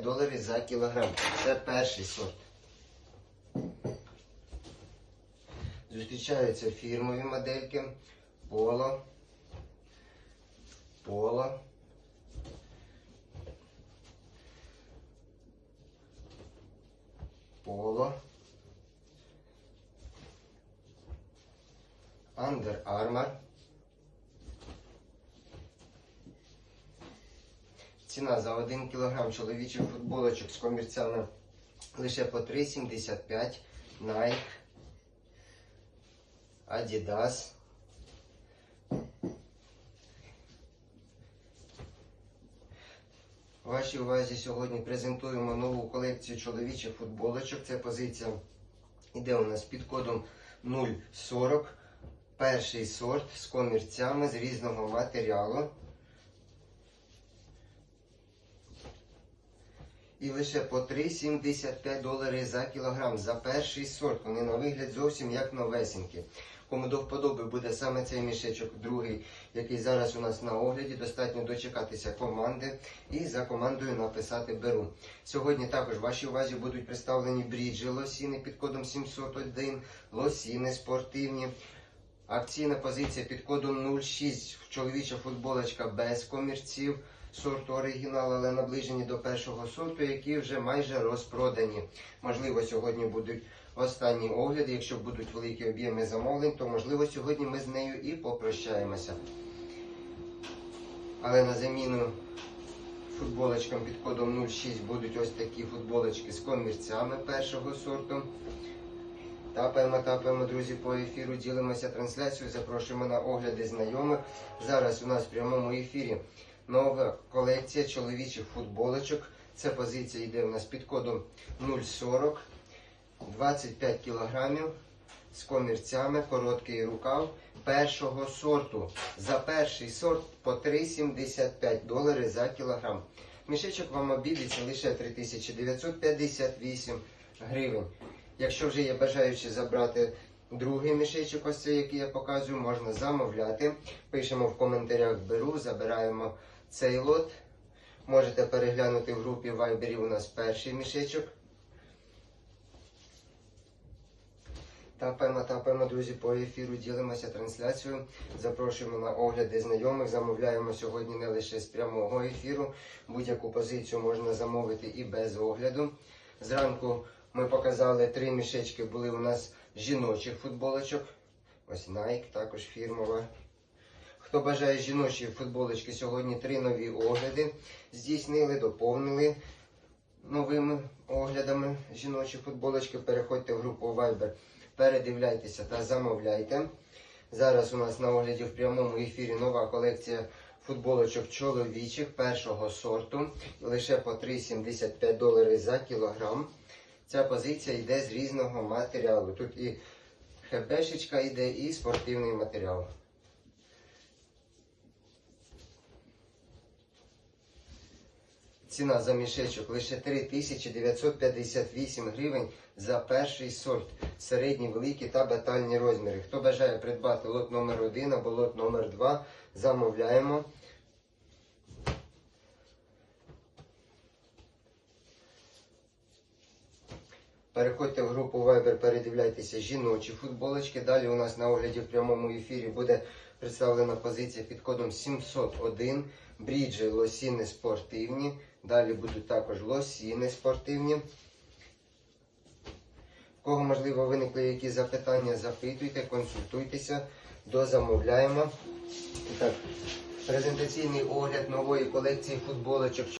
75 доларів за кілограм. Це перший сорт. Зустрічаються фірмові модельки. Поло. Поло. Поло. Under Armour. Ціна за 1 кг чоловічих футболочок з комірцями лише по 3,75 Nike, Adidas. Вашій увазі сьогодні презентуємо нову колекцію чоловічих футболочок. Це позиція іде у нас під кодом 040. Перший сорт з комірцями з різного матеріалу. І лише по 3,75 доларів за кілограм за перший сорт. Вони на вигляд зовсім як новесенькі. Кому до вподоби буде саме цей мішечок, другий, який зараз у нас на огляді, достатньо дочекатися команди і за командою написати беру. Сьогодні також в вашій увазі будуть представлені бріджі лосіни під кодом 701, лосіни спортивні. Акційна позиція під кодом 06, чоловіча футболочка без комірців сорту оригінал, але наближені до першого сорту, які вже майже розпродані. Можливо, сьогодні будуть останні огляди. Якщо будуть великі об'єми замовлень, то можливо сьогодні ми з нею і попрощаємося. Але на заміну футболочкам під кодом 06 будуть ось такі футболочки з комірцями першого сорту. Тапаємо, тапаємо, друзі, по ефіру, ділимося трансляцією, запрошуємо на огляди знайомих. Зараз у нас в прямому ефірі нова колекція чоловічих футболочок. Ця позиція йде у нас під кодом 040, 25 кілограмів з комірцями, короткий рукав першого сорту. За перший сорт по 3,75 долари за кілограм. Мішечок вам обійдеться лише 3958 гривень. Якщо вже є бажаючі забрати другий мішечок, ось цей, який я показую, можна замовляти. Пишемо в коментарях беру, забираємо цей лот. Можете переглянути в групі Viber у нас перший мішечок. Тапаємо, тапаємо, друзі, по ефіру, ділимося трансляцією. Запрошуємо на огляди знайомих. Замовляємо сьогодні не лише з прямого ефіру. Будь-яку позицію можна замовити і без огляду. Зранку ми показали три мішечки, були у нас жіночих футболочок. Ось Nike, також фірмова. Хто бажає жіночі футболочки, сьогодні три нові огляди здійснили, доповнили новими оглядами жіночі футболочки. Переходьте в групу Viber, передивляйтеся та замовляйте. Зараз у нас на огляді в прямому ефірі нова колекція футболочок чоловічих першого сорту. Лише по 3,75 доларів за кілограм. Ця позиція йде з різного матеріалу. Тут і хебешечка йде, і спортивний матеріал. Ціна за мішечок лише 3958 гривень за перший сорт. Середні, великі та батальні розміри. Хто бажає придбати лот номер 1 або лот номер 2 замовляємо. Переходьте в групу Viber, передивляйтеся жіночі футболочки. Далі у нас на огляді в прямому ефірі буде представлена позиція під кодом 701. Бріджі лосіни спортивні. Далі будуть також лосіни спортивні. В кого, можливо, виникли якісь запитання, запитуйте, консультуйтеся, дозамовляємо. Так, презентаційний огляд нової колекції футболочок